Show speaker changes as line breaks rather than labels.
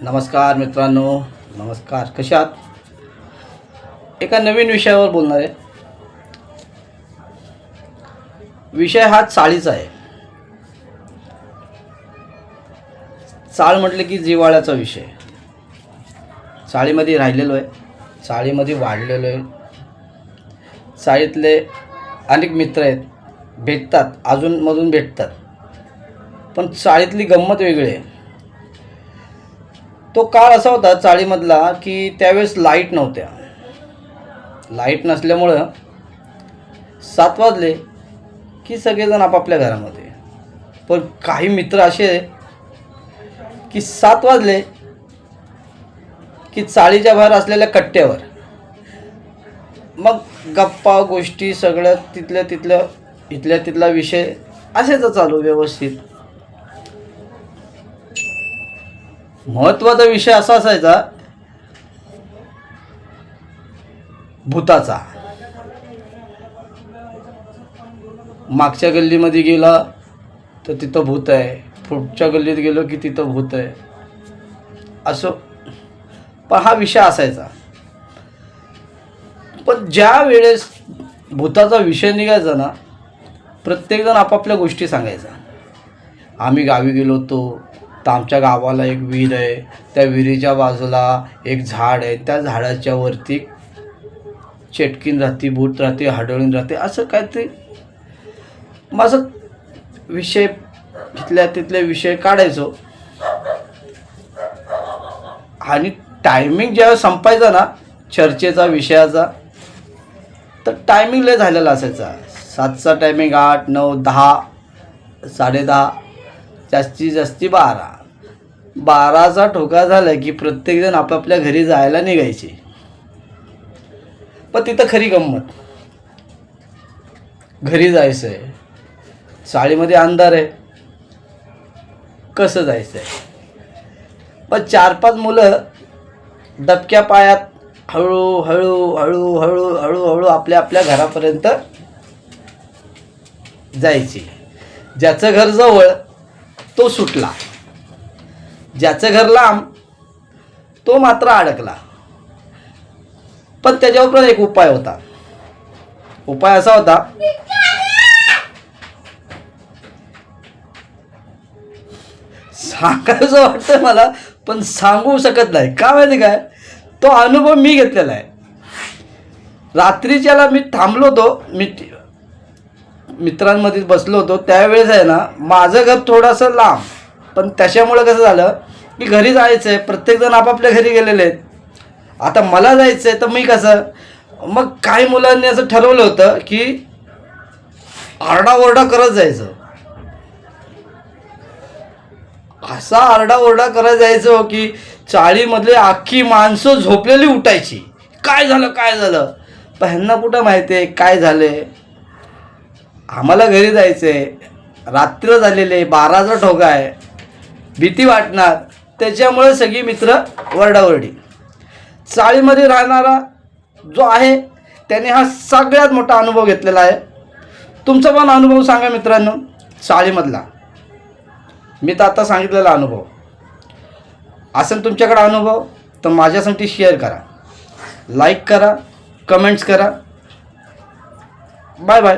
नमस्कार मित्रांनो नमस्कार. कशात आहात? एका नवीन विषयावर बोलणार आहे. विषय हा चाळीचा आहे. चाळ म्हटलं की जिवाळ्याचा विषय. चाळीमध्ये राहिलेलो आहे. चाळीमध्ये वाढलेलो आहे. चाळीतले अनेक मित्र आहेत. भेटतात. अजूनमधून भेटतात. पण चाळीतली गंमत वेगळी आहे. तो काळ असा होता चाळीमधला की त्यावेळेस लाइट नव्हत्या. लाइट नसल्यामुळं सात वाजले की सगळेजण आपापल्या घरामध्ये. पण काही मित्र असे की सात वाजले की चाळीच्या बाहेर असलेल्या कट्ट्यावर. मग गप्पा गोष्टी सगळ्या तिथल्या तिथल्या इथल्या तिथला विषय असेच चालू व्यवस्थित. महत्त्वाचा विषय असा असायचा भूताचा. मागच्या गल्लीमध्ये गेला तर तिथं भूत आहे. पुढच्या गल्लीत गेलो की तिथं भूत आहे. असं पण हा विषय असायचा. पण ज्या वेळेस भूताचा विषय निघायचा ना प्रत्येकजण आपापल्या गोष्टी सांगायचा. आम्ही गावी गेलो होतो तर आमच्या गावाला एक विहीर आहे. त्या विहिरीच्या बाजूला एक झाड आहे. त्या झाडाच्या वरती चेटकीन राहते भूत राहते हडळून राहते. असं काहीतरी माझं विषय तिथल्या तिथले विषय काढायचो. आणि टायमिंग ज्यावेळेस संपायचा ना चर्चेचा विषयाचा तर टायमिंग लय झालेला असायचा. सातचा टायमिंग आठ नऊ दहा साडेदहा जास्तीत जास्ती बारा. बाराचा ठोका झाला की प्रत्येकजण आपापल्या घरी जायला निघायचे. पण तिथं खरी गंमत. घरी जायचं आहे अंधार आहे. कसं जायचं आहे पण चार पाच मुलं डबक्या पायात हळू हळू हळू हळू हळूहळू आपल्या आपल्या घरापर्यंत जायची. ज्याचं घर जवळ तो सुटला. ज्याचं घर लांब तो मात्र अडकला. पण त्याच्यावर पण एक उपाय होता. उपाय असा होता सांगायचं वाटतं मला पण सांगू शकत नाही. का माहिती काय? तो अनुभव मी घेतलेला आहे. रात्रीच्याला मी थांबलो होतो मी मित्रांमध्ये बसलो होतो. त्यावेळेस आहे ना माझं घर थोडंसं लांब. पण त्याच्यामुळं कसं झालं की घरी जायचं आहे प्रत्येकजण आपापल्या घरी गेलेले आहेत. आता मला जायचं आहे तर मी कसं मग काही मुलांनी असं ठरवलं होतं की आरडाओरडा करत जायचं. असा आरडाओरडा करत जायचं की चाळीमधले अख्खी माणसं झोपलेली उठायची. काय झालं काय झालं? पण ह्यांना कुठं माहिती आहे काय झाले आम्हाला घरी जायचं आहे रात्र झालेले बाराचा ठोका आहे. भीती वाटणार. त्याच्यामुळे सगळी मित्र वरडावरडी. चाळीमध्ये राहणारा जो आहे त्याने हा सगळ्यात मोठा अनुभव घेतलेला आहे. तुमचा पण अनुभव सांगा मित्रांनो चाळीमधला. मी तर आता सांगितलेला अनुभव. असेल तुमच्याकडे अनुभव तर माझ्यासाठी शेअर करा. लाईक करा कमेंट्स करा. Bye bye